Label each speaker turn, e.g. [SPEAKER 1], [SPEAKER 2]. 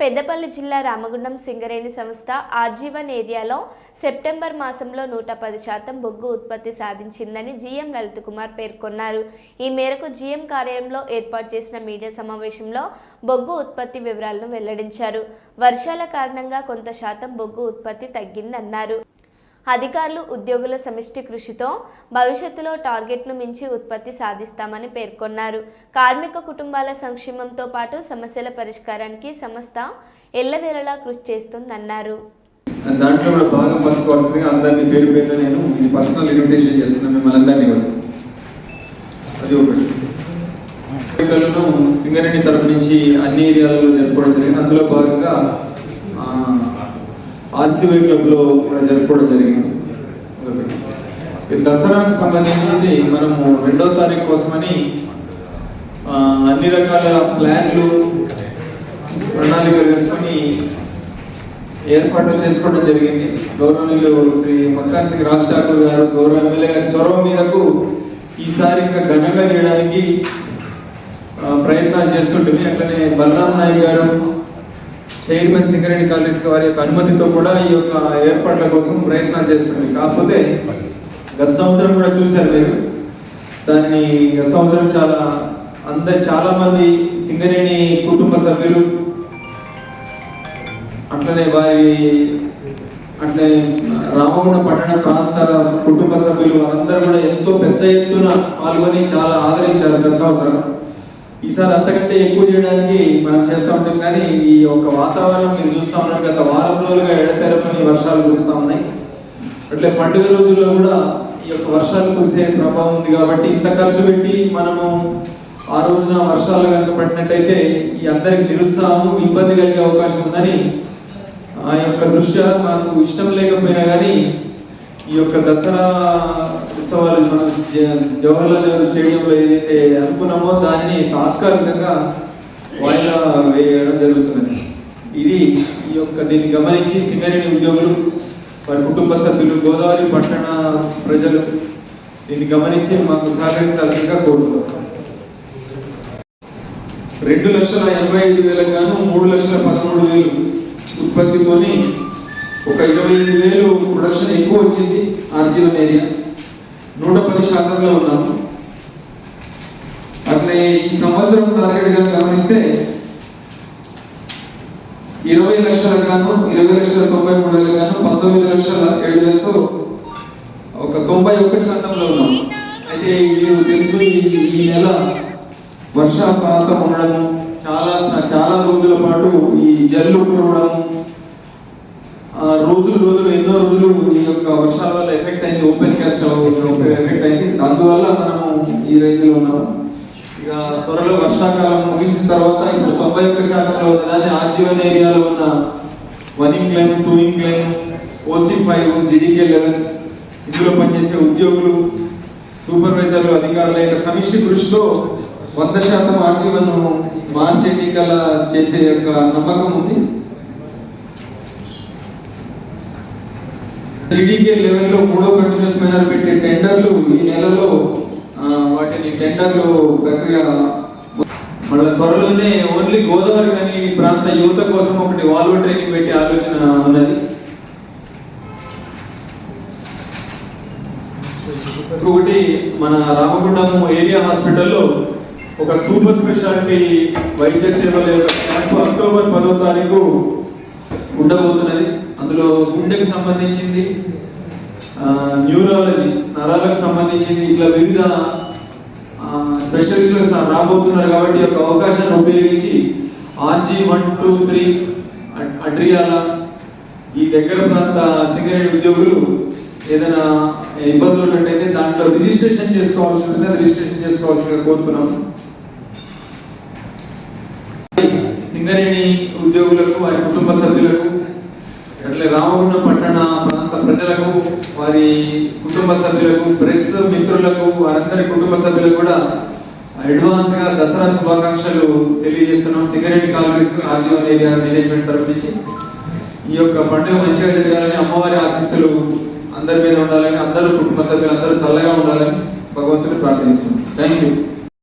[SPEAKER 1] పెద్దపల్లి జిల్లా రామగుండం సింగరేణి సంస్థ ఆర్జీవన్ ఏరియాలో సెప్టెంబర్ మాసంలో నూట పది శాతం బొగ్గు ఉత్పత్తి సాధించిందని జీఎం లలిత్ కుమార్ పేర్కొన్నారు. ఈ మేరకు జీఎం కార్యాలయంలో ఏర్పాటు చేసిన మీడియా సమావేశంలో బొగ్గు ఉత్పత్తి వివరాలను వెల్లడించారు. వర్షాల కారణంగా కొంత శాతం బొగ్గు ఉత్పత్తి తగ్గిందన్నారు. అధికారులు ఉద్యోగుల సమిష్టి కృషితో భవిష్యత్తులో టార్గెట్ను మించి ఉత్పత్తి సాధిస్తామని పేర్కొన్నారు. కార్మిక కుటుంబాల సంక్షేమంతో పాటు సమస్యల పరిష్కారానికి సంస్థ ఎల్లవేళలా కృషి చేస్తుందన్నారు.
[SPEAKER 2] దాంట్లో కూడా భాగం పంచుకోవాల్సింది అందరినీ పేరు పేరు నేను ఇది పర్సనల్ ఇన్విటేషన్ చేస్తున్నాను మిమ్మల్ని అందరినీ కూడా. అది ఒకటి. సింగరేణి తరపు నుంచి అన్ని ఏరియాలలో జరుపుకోవడం జరిగింది. అందులో భాగంగా ఆర్సీవై క్లబ్లో కూడా జరుపుకోవడం జరిగింది. దసరాకు సంబంధించింది మనము రెండో తారీఖు కోసమని అన్ని రకాల ప్లాన్లు ప్రణాళికలు వేసుకొని ఏర్పాట్లు చేసుకోవడం జరిగింది. గౌరవనీయులు శ్రీ మక్కాన్ సింగ్ రాజ్ ఠాకూర్ గారు గౌరవ ఎమ్మెల్యే గారి చొరవ మీదకు ఈసారి ఇంకా ఘనంగా చేయడానికి ప్రయత్నాలు చేస్తుంటుంది. అట్లనే బలరాం నాయక్ గారు చైర్మన్ సింగరేణి కాలేజ్ వారి యొక్క అనుమతితో కూడా ఈ యొక్క ఏర్పాట్ల కోసం ప్రయత్నాలు చేస్తున్నాయి కాకపోతే గత సంవత్సరం కూడా చూశారు మీరు. దాన్ని గత సంవత్సరం చాలా అందరు చాలా మంది సింగరేణి కుటుంబ సభ్యులు అట్లనే వారి అట్లే రామగుండ పట్టణ ప్రాంత కుటుంబ సభ్యులు వారందరూ కూడా ఎంతో పెద్ద ఎత్తున పాల్గొని చాలా ఆదరించారు గత సంవత్సరం. ఈసారి అంతకంటే ఎక్కువ చేయడానికి మనం చేస్తూ ఉంటాం కానీ ఈ యొక్క వాతావరణం మీరు చూస్తూ ఉన్నారు. గత వారం రోజులుగా ఎడతెరపని వర్షాలు కురుస్తూ ఉన్నాయి. అట్లే పండుగ రోజుల్లో కూడా ఈ యొక్క వర్షాలు కురిసే ప్రభావం ఉంది కాబట్టి ఇంత ఖర్చు పెట్టి మనము ఆ రోజున వర్షాలు కనుక పడినట్టయితే ఈ అందరికి నిరుత్సాహం ఇబ్బంది కలిగే అవకాశం ఉందని ఆ యొక్క దృష్ట్యా మాకు ఇష్టం లేకపోయినా కానీ ఈ యొక్క దసరా ఉత్సవాలు మన జవహర్లాల్ నెహ్రూ స్టేడియంలో ఏదైతే అనుకున్నామో దానిని తాత్కాలికంగా వాయిదా వేయడం జరుగుతున్నది. ఇది ఈ యొక్క దీన్ని గమనించి సింగరేణి ఉద్యోగులు వారి కుటుంబ సభ్యులు గోదావరి పట్టణ ప్రజలు దీన్ని గమనించి మాకు సహకరించాల్సిందిగా కోరుతున్నాం రెండు లక్షల ఎనభై ఐదు వేలకు గాను మూడు లక్షల పదమూడు వేలు ఉత్పత్తితోని ఒక ఇరవై ఐదు వేలు ప్రొడక్షన్ ఎక్కువ వచ్చింది ఆర్జీవన్ ఏరియా. నూట పది శాతంలో ఉన్నాము అట్లే ఈ సంవత్సరం టార్గెట్గా గమనిస్తే ఇరవై లక్షల గాను ఇరవై లక్షల తొంభై మూడు వేల గాను పంతొమ్మిది లక్షల ఏడు వేలతో ఒక తొంభై ఒక్క శాతంలో ఉన్నాం. అయితే మీకు తెలుసు ఈ- నెల వర్షాపాతం ఉండడం చాలా చాలా రోజుల పాటు ఈ జల్లు కురవడం రోజులు రోజులు ఎన్నో రోజులు ఈ యొక్క వర్షాల వల్ల ఎఫెక్ట్ అయింది ఓపెన్ క్యాస్ట్ ఎఫెక్ట్ అయింది. అందువల్ల మనము ఈ రేంజ్లో ఉన్నాము. ఇక త్వరలో వర్షాకాలం ముగిసిన తర్వాత ఇప్పుడు తొంభై ఒక్క శాతంలో ఉన్నదాన్ని ఆజీవన్ ఏరియాలో ఉన్న one incline two incline OC five GDK eleven ఇందులో పనిచేసే ఉద్యోగులు సూపర్వైజర్లు అధికారుల యొక్క సమిష్టి కృషితో వంద శాతం ఆజీవన్ మార్చి ఎన్నికల చేసే యొక్క నమ్మకం ఉంది. జిడికే లెవెల్లో మూడో కంటిన్యూస్ మేనర్ పెట్టే టెండర్లు ఈ నెలలో వాటిని టెండర్లు ప్రక్రియ మళ్ళీ త్వరలోనే ఓన్లీ గోదావరి కానీ ప్రాంత యువత కోసం ఒకటి వాల్వ్ ట్రైనింగ్ పెట్టే ఆలోచన ఉన్నది. ఇంకొకటి మన రామగుండం ఏరియా హాస్పిటల్లో ఒక సూపర్ స్పెషాలిటీ వైద్య సేవల యొక్క క్యాంపు అక్టోబర్ పదో తారీఖు ఉండబోతున్నది. అందులో గుండెకు సంబంధించింది న్యూరాలజీ నరాలకు సంబంధించింది ఇట్లా వివిధ స్పెషలిస్టులు రాబోతున్నారు కాబట్టి ఒక యొక్క అవకాశాన్ని ఉపయోగించి RG one two three Adriyala ఈ దగ్గర ప్రాంత సింగరేణి ఉద్యోగులు ఏదైనా ఇబ్బందులు ఉన్నట్టయితే దాంట్లో రిజిస్ట్రేషన్ చేసుకోవాల్సి ఉంటుంది. అది రిజిస్ట్రేషన్ చేసుకోవాల్సిందిగా కోరుతున్నాం. సింగరేణి ఉద్యోగులకు వారి కుటుంబ సభ్యులకు అట్లే రామగుండం పట్టణ ప్రాంత ప్రజలకు వారి కుటుంబ సభ్యులకు ప్రెస్ మిత్రులకు వారందరి కుటుంబ సభ్యులకు కూడా అడ్వాన్స్గా దసరా శుభాకాంక్షలు తెలియజేస్తున్నాం. Singareni collieries RG one area management తరఫు నుంచి. ఈ యొక్క పండుగ మంచిగా జరగాలని అమ్మవారి ఆశీస్సులు అందరి మీద ఉండాలని అందరూ కుటుంబ సభ్యులు అందరూ చల్లగా ఉండాలని భగవంతుని ప్రార్థిస్తున్నాం థ్యాంక్ యూ.